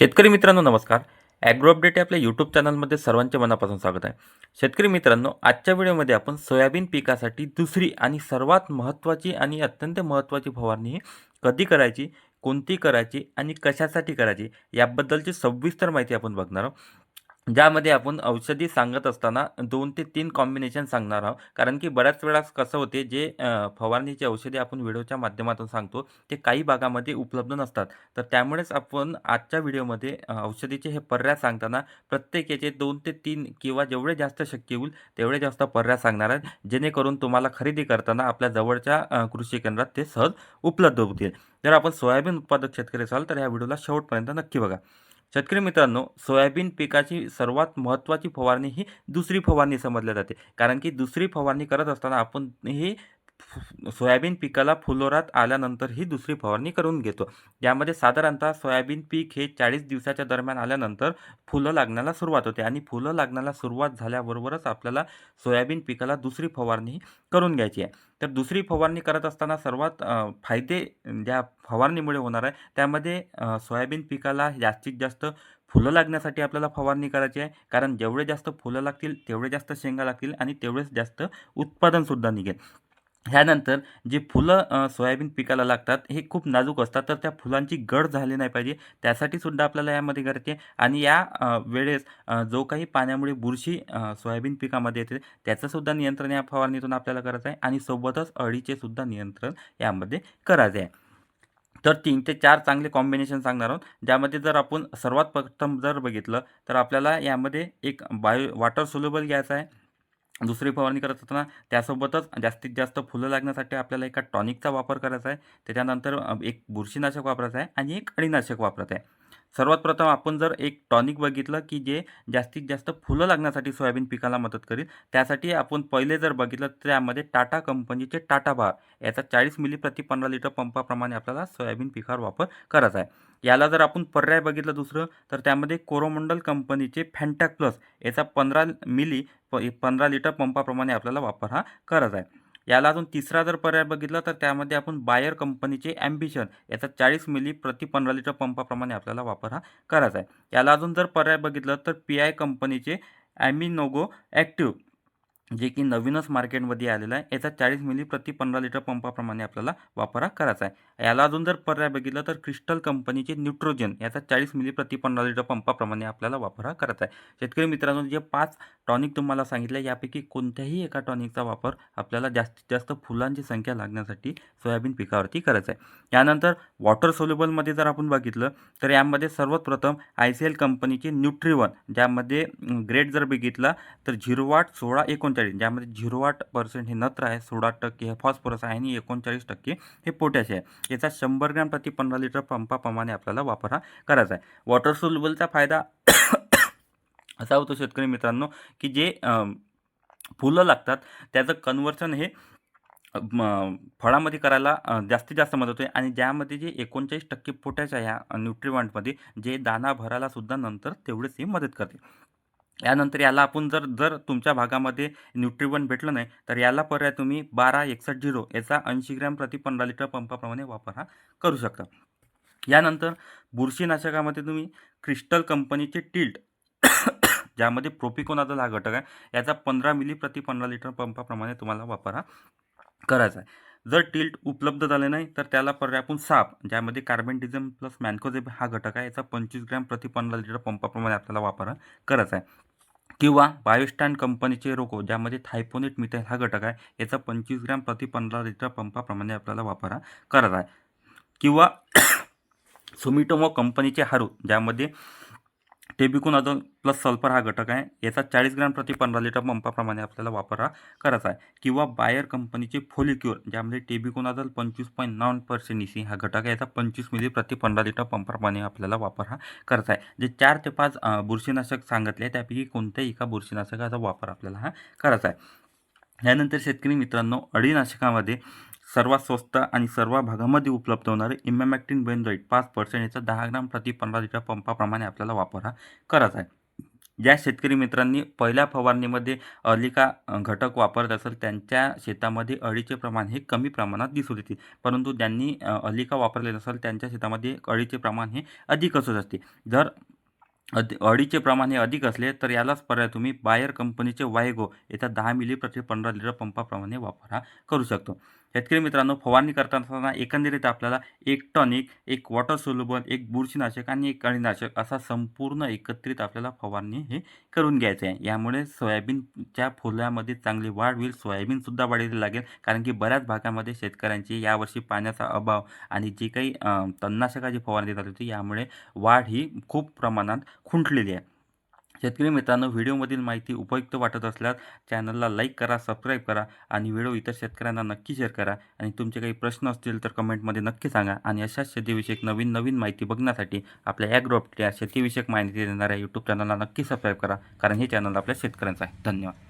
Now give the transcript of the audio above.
शेतकरी मित्रांनो नमस्कार. ॲग्रो अपडेट आपल्या यूट्यूब चॅनलमध्ये सर्वांचे मनापासून स्वागत आहे. शेतकरी मित्रांनो आजच्या व्हिडिओमध्ये आपण सोयाबीन पिकासाठी दुसरी आणि सर्वात महत्त्वाची आणि अत्यंत महत्त्वाची फवारणी ही कधी करायची कोणती करायची आणि कशासाठी करायची याबद्दलची सविस्तर माहिती आपण बघणार आहोत. ज्यामध्ये आपण औषधी सांगत असताना दोन ते तीन कॉम्बिनेशन सांगणार आहोत. कारण की बऱ्याच वेळा कसं होते जे फवारणीचे फवारणीची औषधी आपण व्हिडिओच्या माध्यमातून सांगतो ते काही भागामध्ये उपलब्ध नसतात. तर त्यामुळेच आपण आजच्या व्हिडिओमध्ये औषधीचे हे पर्याय सांगताना प्रत्येक याचे दोन ते तीन किंवा जेवढे जास्त शक्य होईल तेवढे जास्त पर्याय सांगणार आहेत. जेणेकरून तुम्हाला खरेदी करताना आपल्या जवळच्या कृषी केंद्रात ते सहज उपलब्ध होतील. जर आपण सोयाबीन उत्पादक शेतकरी असाल तर या व्हिडिओला शेवटपर्यंत नक्की बघा. शेतकरी मित्रांनो सोयाबीन पिकाची सर्वात महत्त्वाची फवारणी ही दुसरी फवारणी समजली जाते. कारण की दुसरी फवारणी करत असताना आपण ही सोयाबीन पिकाला फुलोरात आल्यानंतर ही दुसरी फवारणी करून घेतो. यामध्ये साधारणतः सोयाबीन पीक हे चाळीस दिवसाच्या दरम्यान आल्यानंतर फुलं लागण्याला सुरुवात होते आणि फुलं लागण्याला सुरुवात झाल्याबरोबरच आपल्याला सोयाबीन पिकाला दुसरी फवारणी करून घ्यायची आहे. तर दुसरी फवारणी करत असताना सर्वात फायदे ज्या फवारणीमुळे होणार आहे त्यामध्ये सोयाबीन पिकाला जास्तीत जास्त फुलं लागण्यासाठी आपल्याला फवारणी करायची आहे. कारण जेवढे जास्त फुलं लागतील तेवढे जास्त शेंगा लागतील आणि तेवढेच जास्त उत्पादनसुद्धा निघेल. ह्यानंतर जे फुलं सोयाबीन पिकाला लागतात हे खूप नाजूक असतात. तर त्या फुलांची गळ झाली नाही पाहिजे. त्यासाठी सुद्धा आपल्याला यामध्ये करायचे आणि या वेळेस जो काही पाण्यामुळे बुरशी सोयाबीन पिकामध्ये येते त्याचंसुद्धा नियंत्रण या फवारणीतून आपल्याला करायचं आहे. आणि सोबतच अळीचे सुद्धा नियंत्रण यामध्ये करायचे आहे. तर तीन ते चार चांगले कॉम्बिनेशन सांगणार आहोत. ज्यामध्ये जर आपण सर्वात प्रथम जर बघितलं तर आपल्याला यामध्ये एक बायो वॉटर सोल्युबल घ्यायचं आहे. दुसरी फवारणी करत असताना त्यासोबतच जास्तीत जास्त फुलं लागण्यासाठी आपल्याला एका टॉनिकचा वापर करायचा आहे. त्याच्यानंतर एक बुरशीनाशक वापरायचं आहे आणि एक अळीनाशक वापरायचं आहे. सर्वात प्रथम आपण जर एक टॉनिक बघितलं की जे जास्तीत जास्त फुलं लागण्यासाठी सोयाबीन पिकाला मदत करेल त्यासाठी आपण पहिले जर बघितलं तर त्यामध्ये टाटा कंपनीचे टाटा भार याचा चाळीस मिली प्रति पंधरा लिटर पंपाप्रमाणे आपल्याला सोयाबीन पिकावर वापर करायचा आहे. याला जर आपण पर्याय बघितलं दुसरं तर त्यामध्ये कोरोमंडल कंपनीचे फॅन्टॅक प्लस याचा पंधरा मिली प पंधरा लिटर पंपाप्रमाणे आपल्याला वापर हा करायचा आहे. याला अजून तिसरा जर पर्याय बघितला तर त्यामध्ये आपण बायर कंपनीचे ॲम्बिशन याचा चाळीस मिली प्रति पंधरा लिटर पंपाप्रमाणे आपल्याला वापर हा करायचा आहे. याला अजून जर पर्याय बघितलं तर पी आय कंपनीचे ॲमिनोगो ॲक्टिव्ह जे की नवीनच मार्केटमध्ये आलेलं आहे याचा चाळीस मिली प्रति पंधरा लिटर पंपाप्रमाणे आपल्याला वापर करायचा आहे. याला अजून जर पर्याय बघितलं तर क्रिस्टल कंपनीचे न्यूट्रोजन याचा चाळीस मिली प्रति पंधरा लिटर पंपाप्रमाणे आपल्याला वापर हा करायचा आहे. शेतकरी मित्रांनो जे पाच टॉनिक तुम्हाला सांगितलं यापैकी कोणत्याही एका टॉनिकचा वापर आपल्याला जास्तीत जास्त फुलांची संख्या लागण्यासाठी सोयाबीन पिकावरती करायचा आहे. यानंतर वॉटर सोल्युबलमध्ये जर आपण बघितलं तर यामध्ये सर्वात प्रथम आय सी एल कंपनीचे न्यूट्रिवन ज्यामध्ये ग्रेड जर बघितला तर झिरो वाट सोळा एकोणचाळीस ज्यामध्ये झिरो आठ पर्सेंट हे नत्र आहे सोळा टक्के हे फॉस्फरस आहे आणि एकोणचाळीस टक्के हे पोटॅश आहे. याचा शंभर ग्रॅम प्रति पंधरा लिटर पंपाप्रमाणे आपल्याला वापर हा करायचा आहे. वॉटर सोल्युबलचा फायदा असा होतो शेतकरी मित्रांनो की जे फुलं लागतात त्याचं कन्वर्शन हे फळामध्ये करायला जास्तीत जास्त मदत होते आणि ज्यामध्ये जे एकोणचाळीस टक्के पोटॅश आहे ह्या न्यूट्रिवंटमध्ये जे दाना भरायला सुद्धा नंतर तेवढेच ही मदत करते. यानंतर याला आपण जर जर तुमच्या भागामध्ये न्यूट्रिवन भेटलं नाही तर याला पर्याय तुम्ही बारा एकसष्ट झिरो याचा ऐंशी ग्रॅम प्रति पंधरा लिटर पंपाप्रमाणे वापर हा करू शकता. यानंतर बुरशीनाशकामध्ये तुम्ही क्रिस्टल कंपनीचे टिल्ट ज्यामध्ये प्रोपिकोनाचा हा घटक आहे याचा पंधरा मिली प्रति पंधरा लिटर पंपाप्रमाणे तुम्हाला वापर हा करायचा आहे. जर टिल्ट उपलब्ध झाले नाही तर त्याला पर्याय आपण साप ज्यामध्ये कार्बेंटिझम प्लस मॅन्कोझेब हा घटक आहे याचा पंचवीस ग्रॅम प्रति पंधरा लिटर पंपाप्रमाणे आपल्याला वापर हा करायचा आहे. किंवा बायोस्टॅन कंपनीचे रोको ज्यामध्ये थायपोनेट मिथाईल हा घटक आहे याचा पंचवीस ग्रॅम प्रति पंधरा लिटर पंपाप्रमाणे आपल्याला वापर हा करायचा आहे. किंवा सुमिटोमो कंपनीचे हारू ज्यामध्ये टेबिकोनाझोल प्लस सल्फर हा घटक आहे. याचा चाळीस ग्रॅम प्रति पंधरा लिटर पंपाप्रमाणे आपल्याला वापर हा करायचा आहे. किंवा बायर कंपनीचे फोलिक्युअर ज्यामध्ये टेबिकोनाझोल पंचवीस पॉईंट नॉन पर्सेंट इसी हा घटक आहे. याचा पंचवीस मिली प्रति पंधरा लिटर पंपाप्रमाणे आपल्याला वापर हा करायचा आहे. जे चार ते पाच बुरशीनाशक सांगितले आहे त्यापैकी कोणत्याही एका बुरशीनाशकाचा वापर आपल्याला हा करायचा आहे. यानंतर शेतकरी मित्रांनो अळीनाशकामध्ये सर्वात स्वस्त आणि सर्व भागामध्ये उपलब्ध होणारे इमॅमॅक्टिन बेनजॉईट पाच पर्सेंट याचा दहा ग्राम प्रति पंधरा लिटर पंपाप्रमाणे आपल्याला वापर हा करायचा आहे. ज्या शेतकरी मित्रांनी पहिल्या फवारणीमध्ये अलिका घटक वापरत असेल त्यांच्या शेतामध्ये अळीचे प्रमाण हे कमी प्रमाणात दिसून येते. परंतु ज्यांनी अलिका वापरले नसेल त्यांच्या शेतामध्ये अळीचे प्रमाण हे अधिक असत असते. जर अध अळीचे प्रमाण हे अधिक असले तर यालाच पर्याय तुम्ही बायर कंपनीचे वायगो येत्या दहा मिली प्रति पंधरा लिटर पंपाप्रमाणे वापर हा करू शकतो. शेतकरी मित्रांनो फवारणी करताना एकंदरीत आपल्याला एक टॉनिक एक वॉटर सोल्युबल एक बुरशीनाशक आणि एक अळीनाशक असा संपूर्ण एकत्रित आपल्याला फवारणी हे करून घ्यायचे आहे. यामुळे सोयाबीनच्या फुलामध्ये चांगली वाढ होईल. सोयाबीनसुद्धा वाढीला लागेल. कारण की बऱ्याच भागामध्ये शेतकऱ्यांची यावर्षी पाण्याचा अभाव आणि जी काही तणनाशकाची फवारणी झाली होती यामुळे वाढ ही खूप प्रमाणात खुंटलेली आहे. शेतकरी मित्रांनो व्हिडिओमधील माहिती उपयुक्त वाटत असल्यास चॅनलला लाईक करा सबस्क्राईब करा आणि व्हिडिओ इतर शेतकऱ्यांना नक्की शेअर करा. आणि तुमचे काही प्रश्न असतील तर कमेंटमध्ये नक्की सांगा. आणि अशाच शेतीविषयक नवीन नवीन माहिती बघण्यासाठी आपल्या ॲग्रोअप या शेतीविषयक माहिती देणाऱ्या यूट्यूब चॅनलला नक्की सबस्क्राईब करा. कारण हे चॅनल आपल्या शेतकऱ्यांचं आहे. धन्यवाद.